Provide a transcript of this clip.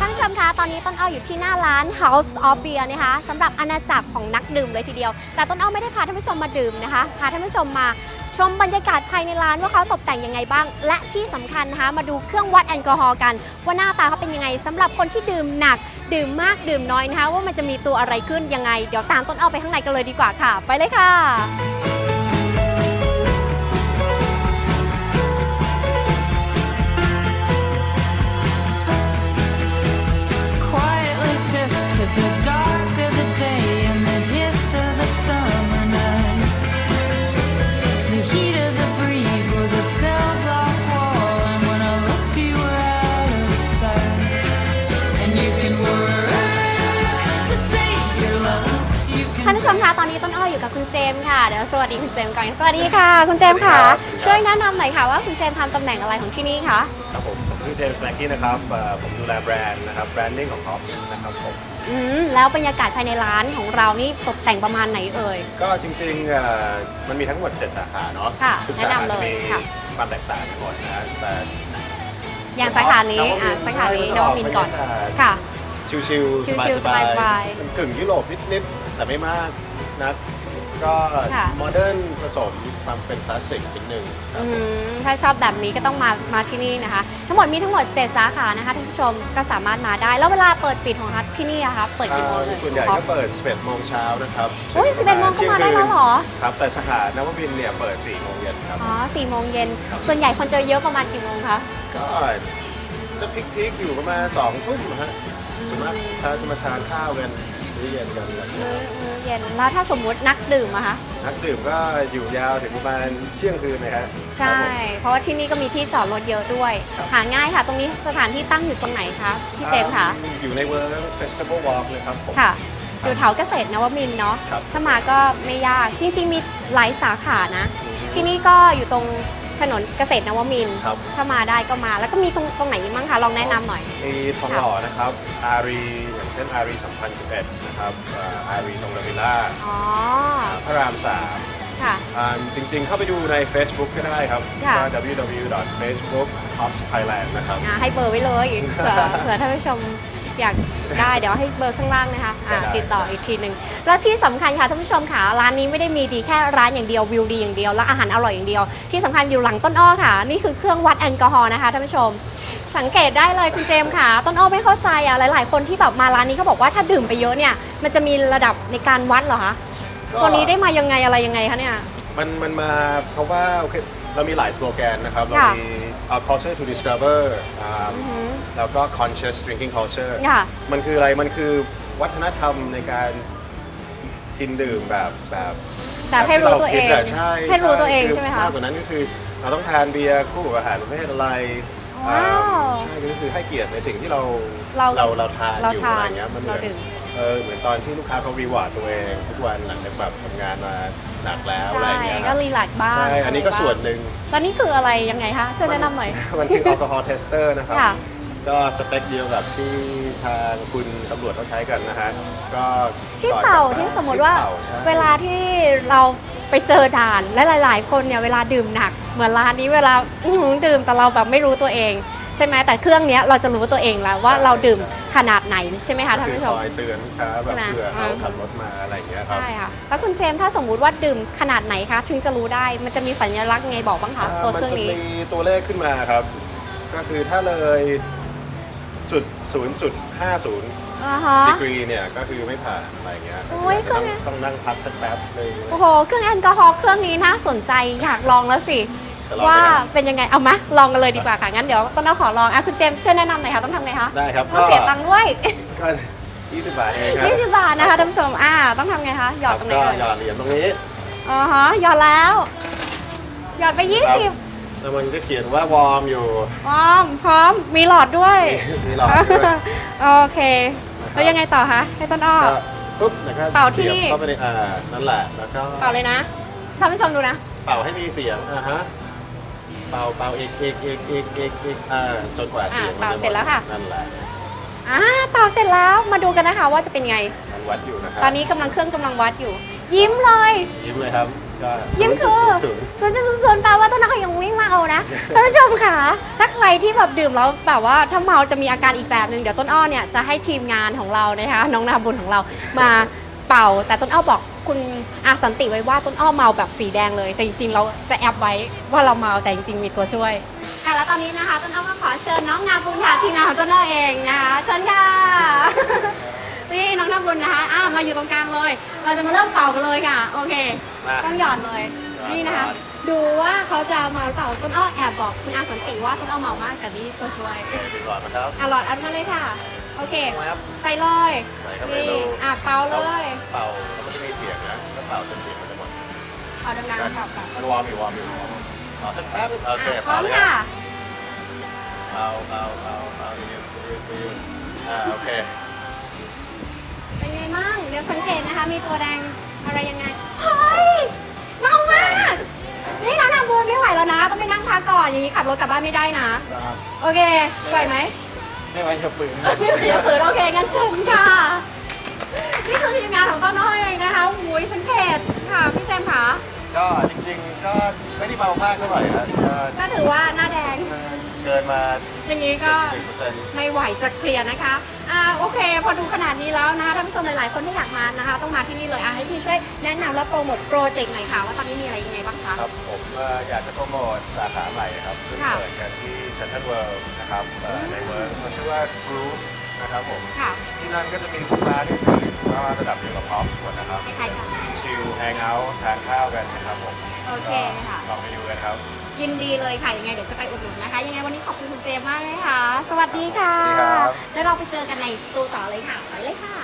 ท่านผู้ชมคะ ตอนนี้ต้นอ้ออยู่ที่หน้าร้าน House of Beer นะคะสำหรับอาณาจักรของนักดื่มเลยทีเดียว แต่ต้นอ้อไม่ได้พาท่านผู้ชมมาดื่มนะคะ พาท่านผู้ชมมาชมบรรยากาศภายในร้านว่าเขาตกแต่งยังไงบ้าง และที่สำคัญนะคะมาดูเครื่องวัดแอลกอฮอล์กัน ว่าหน้าตาเขาเป็นยังไงสำหรับคนที่ดื่มหนัก ดื่มมากดื่มน้อยนะคะ ว่ามันจะมีตัวอะไรขึ้นยังไง เดี๋ยวตามต้นอ้อไปข้างในกันเลยดีกว่าค่ะ ไปเลยค่ะ ตอนนี้ต้นอ้ออยู่กับคุณเจมส์ค่ะเดี๋ยวสวัสดีคุณเจมส์ก่อนสวัสดีค่ะ คุณเจมส์ค่ะ สวัสดีครับ ช่วยแนะนำหน่อยค่ะว่าคุณเจมส์ทำตำแหน่งอะไรของที่นี่คะครับผมผมชื่อเจมส์แม็กกี้นะครับเอ่อผมดูแลแบรนด์นะครับแบรนดิ้งของ Hops นะครับผมอืมแล้วบรรยากาศภายในร้านของเรานี่ตกแต่งประมาณไหนเอ่ย ก็จริงๆเอ่อมันมีทั้งหมด 7 สาขาเนาะค่ะทุกแนะสาขานำเลยจะมีค่ะ ความแตกต่างกันหมดนะแต่อย่างสาขานี้อะสาขานี้นวมินทร์ก่อน ค่ะ ชิวๆชิลๆสบายสบายๆ ๆมันกึ่งยุโรปนิดๆ แต่ไม่มากนักก็ค่ะ โมเดิร์นผสมความเป็นคลาสสิกนิดนึงครับ อืมถ้าชอบแบบนี้ก็ต้องมามาที่นี่นะคะ ทั้งหมดมีทั้งหมด 7 สาขานะคะท่านผู้ชมก็สามารถมาได้ แล้วเวลาเปิดปิดของที่นี่อะคะเปิดกี่โมงเลยส่วนใหญ่ก็เปิด 11 โมงเช้านะครับโอ้ย11โมงก็มาได้แล้วเหรอครับ แต่สาขานวมินทร์เนี่ยเปิด 4 โมงเย็นครับ อ๋อสี่โมงเย็นส่วนใหญ่คนจะเยอะประมาณกี่โมงคะ ก็จะพลิกๆ อยู่ประมาณ2ทุ่มฮะส่วนมากถ้าจะมาทานข้าวกัน มื้อเย็นกันแบบนี้มื้อครับมื้อเย็นแล้วถ้าสมมุตินักดื่มอะคะนักดื่มก็อยู่ยาวถึงประมาณเที่ยงคืนนะฮะใช่ เพราะว่าที่นี่ก็มีที่จอดรถเยอะด้วยครับหาง่ายค่ะ ตรงนี้สถานที่ตั้งอยู่ตรงไหนคะพี่เจมส์คะอ่าอยู่ในเวิร์กเฟสติวัลวอล์กเลยครับผมค่ะอยู่แถวเกษตรนวมินทร์เนาะครับถ้ามาก็ไม่ยากจริง ๆ มีหลายสาขานะ ที่นี่ก็อยู่ตรง ถนนเกษตรนวมินทร์ครับ ถ้ามาได้ก็มา แล้วก็มีตรงตรงไหนอีกมั้งคะลองแนะนำหน่อย มีทองหล่อนะครับ อารีอย่างเช่นอารี2011 นะครับอ่าอารีตรงลาวิลล่าอ๋อ พระรามสามค่ะ อ่าจริงๆ เข้าไปดูใน Facebook ก็ได้ครับค่ะก็ www.facebook.hops.thailand นะครับอ่าให้เบอร์ไว้เลยเผื่อเผื่อท่านผู้ชม อยากได้เดี๋ยวให้เบอร์ข้างล่างนะคะอ่าได้ ติดต่ออีกทีหนึ่งแล้วที่สำคัญค่ะท่านผู้ชมค่ะร้านนี้ไม่ได้มีดีแค่ร้านอย่างเดียววิวดีอย่างเดียวและอาหารอร่อยอย่างเดียว ที่สำคัญอยู่หลังต้นอ้อค่ะ นี่คือเครื่องวัดแอลกอฮอล์นะคะท่านผู้ชม สังเกตได้เลยคุณเจมส์ค่ะ ต้นอ้อไม่เข้าใจอะหลาย ๆ คนที่แบบมาร้านนี้เขาบอกว่าถ้าดื่มไปเยอะเนี่ยมันจะมีระดับในการวัดเหรอคะก็ตัวนี้ได้มายังไงอะไรยังไงคะเนี่ย มันมันมาเพราะว่าโอเค เรามีหลายสโลแกนนะครับ เราค่ะ มี uh, culture to discover อ่าอือหือ แล้วก็ conscious drinking culture ค่ะ มันคืออะไร มันคือวัฒนธรรมในการกินดื่มแบบแบบแบบให้รู้ตัวเอง แบบที่ราคิดะใช่ให้รู้ตัวเองคืใช่ไหมคะ มากกว่านั้นก็คือเราต้องทานเบียร์คู่กับอาหารประเภทอะไรว้าวอ่าใช่ก็คือให้เกียรติในสิ่งที่เราเราเราเราทานเราอยู่ทานอะไรเงี้ยมันเหมือนเราดื่ม เออเหมือนตอนที่ลูกค้าเขารีวอร์ดตัวเองทุกวันหลังจากแบบทำงานมาหนักแล้วอะไรใช่เงี้ยคก็รับรีแลกซ์บ้างใช่ อันนี้ก็ส่วนหนึ่งแล้วนี่คืออะไรยังไงคะช่วยแนะนำหน่อย มันคือแอลกอฮอล์เทสเตอร์นะครับ ค่ะ ก็สเปคเดียวกับที่ทางคุณตำรวจเขาใช้กันนะฮะ ก็ที่ก่อนเต่ากลับที่บ้นสมมติว่าที่ต่ใช่เวลาที่เราไปเจอด่านและหลาย ๆ คนเนี่ยเวลาดื่มหนัก เหมือนร้านนี้เวลาอื้อหือดื่มแต่เราแบบไม่รู้ตัวเอง ใช่ไหมแต่เครื่องเนี้ยเราจะรู้ตัวเองแล้วว่าเราดื่มขนาดไหนใช่ไหมคะท่านคือผู้ชคมอยเตือนลูกค้าแบบใช่ไหม เผื่อเขาอ่าขับรถมาอะไรอย่างเงี้ยครับ ใช่ค่ะ แล้วคุณเชมส์ถ้าสมมุติว่าดื่มขนาดไหนคะถึงจะรู้ได้มันจะมีสัญลักษณ์ไงบอกบ้างคะอ่าตัวมัเครื่องจะนี้มีตัวเลขขึ้นมาครับ ก็คือถ้าเลยจุด0.50 อ่าฮะ ดีกรีเนี่ยก็คือไม่ผ่านอะไรอย่างเงี้ยโอ้ยต้องเครื่องต้องนั่งพักสักแป๊บหนึงโอ้โห เครื่องแอลกอฮอล์เครื่องนี้น่าสนใจอยากลองแล้วสิ จะลองว่าไหมครับเป็นยังไงเอามาลองกันเลยดีกว่าค่ะงั้นเดี๋ยวต้นเอาขอลองอะคุณเจมส์ช่วยแนะนำหน่อยค่ะต้องทำไงคะได้ครับต้องเสียตังค์ด้วย ก็20บาทเองครับ20 บาทนะคะท่านผู้ชมอ่าต้องทำไงคะหยอดตรงไหนก็เอ่ยหยอดเหรียญตรงนี้อ๋อฮะหยอดแล้ว หยอดไปครับ20แล้วมันก็เขียนว่าวอร์มอยู่ พร้อมพร้อมมีหลอดด้วย มีหลอดด้วย โอเคแล้วยังไงต่อคะให้ต้นอ้อ ก็ปุ๊บแล้วก็เป่าที่สียบนี่ เข้าไปในอ่านั่นแหละแล้วก็เป่าเลยนะท่านผู้ชมดูนะ เป่าให้มีเสียงอ่าฮะ เป่าเป่าอีกอีกอีกอีกอีกอีกอ่าจนกว่าเสียงอ่าเป่ามันจะหมดเสร็จแล้วค่ะ นั่นแหละอ่าเป่าเสร็จแล้วมาดูกันนะคะว่าจะเป็นไง มันวัดอยู่นะครับตอนนี้กำลังเครื่องกำลังวัดอยู่ ยิ้มเลย ยิ้มเลยครับก็ยิ้มคือ0.00ศูนย์จุดศูนย์แปลว่าต้นอ้อยังไม่เมานะท่านผู้ชมค่ะ ถ้าใครที่แบบดื่มแล้วแบบว่าถ้าเมาจะมีอาการอีกแบบหนึ่งเดี๋ยวต้นอ้อเนี่ยจะให้ทีมงานของเรานะคะน้องนาบุญของเรามา เป่า แต่ต้นอ้อบอกคุณอาสันติไว้ว่าต้นอ้อเมาแบบสีแดงเลย แต่จริงๆเราจะแอบไว้ว่าเราเมาแต่จริงๆมีตัวช่วยค่ะแล้วตอนนี้นะคะต้นอ้อก็ขอเชิญน้องนาบุญค่ะทีมงานของต้นอ้อเองนะคะเชิญค่ะ นี่น้องนาบุญนะคะอ่ามาอยู่ตรงกลางเลย เราจะมาเริ่มเป่ากันเลยค่ะ โอเค มาต้องหย่อนเลย นี่นะคะ ดูว่าเขาจะมาหรือเปล่าต้นอ้อแอบบอกคุณอาสันติว่าต้นอ้อเมามากแต่นี่ตัวช่วยโอเคดึงหลอดมาครับอะหลอดอันมาเลยค่ะ โอเคทำไมครับใส่เลยใส่เข้าไปนี่ดูอะเป่าเลยเป่าแล้วมันจะมีเสียงนะถ้าเป่าจนเสียงมันจะหมดเอาดังๆเป่าเป่ามันวอร์มอยู่วอร์มอยู่รอสักแป๊บโอเคอะพร้อเป่ามเลยค่ะ เป่าเป่าเป่าเป่าเร็วเร็วเร็วอ่าโอเคเป็นไงบ้างเดี๋ยวสังเกตนะคะ มีตัวแดงอะไรยังไง เฮ้ย เมามาก นี่นะนางบูนไม่ไหวแล้วนะ ต้องไปนั่งพักก่อน อย่างนี้ขับรถกลับบ้านไม่ได้นะโอเคไหวไหม ไม่ไหวจะฝืนไม่ไหวจะฝืนโอเคงั้นเชิญค่ะ นี่คือทีมงานของต้นน้อยเองนะคะหุยสังเกตค่ะพี่แจมค่ะก็จริงๆก็ไม่ได้เมามากเท่าไหร่นะก็ก็ถือว่าหน้าแดงเกินมาอย่างนี้ก็หนึ่งเปอร์เซ็นต์ไม่ไหวจะเคลียร์นะคะอ่าโอเค พอดูขนาดนี้แล้วนะคะท่านผู้ชมหลายๆ คนที่อยากมานะคะ ต้องมาที่นี่เลยอะให้พี่ช่วยแนะนำและโปรโมทโปรเจกต์หน่อยค่ะว่าตอนนี้มีอะไรยังไงบ้างคะ ครับผมเอ่ออยากจะโปรโมทสาขาใหม่ครับซึ่งค่ะ เปิดกันที่เซ็นทรัลเวิลด์นะครับเอ่อในเวิร์กมันชื่อว่า Groove นะครับผม ค่ะ ที่นั่นก็จะมีลูกค้าที่อื่นๆก็ระดับเดียวกับพร้อมทุกคนนะครับใครๆคะชิลแฮงเอาท์ทานข้าวกันนะครับผม โอเคค่ะก็ลองไปดูกันครับ ยินดีเลยค่ะยังไงเดี๋ยวจะไปอุดหนุนนะคะ ยังไงวันนี้ขอบคุณคุณเจมส์มากเลยค่ะ สวัสดีค่ะ สวัสดีครับ แล้วเราไปเจอกันในสตูต่อเลยค่ะไปเลยค่ะ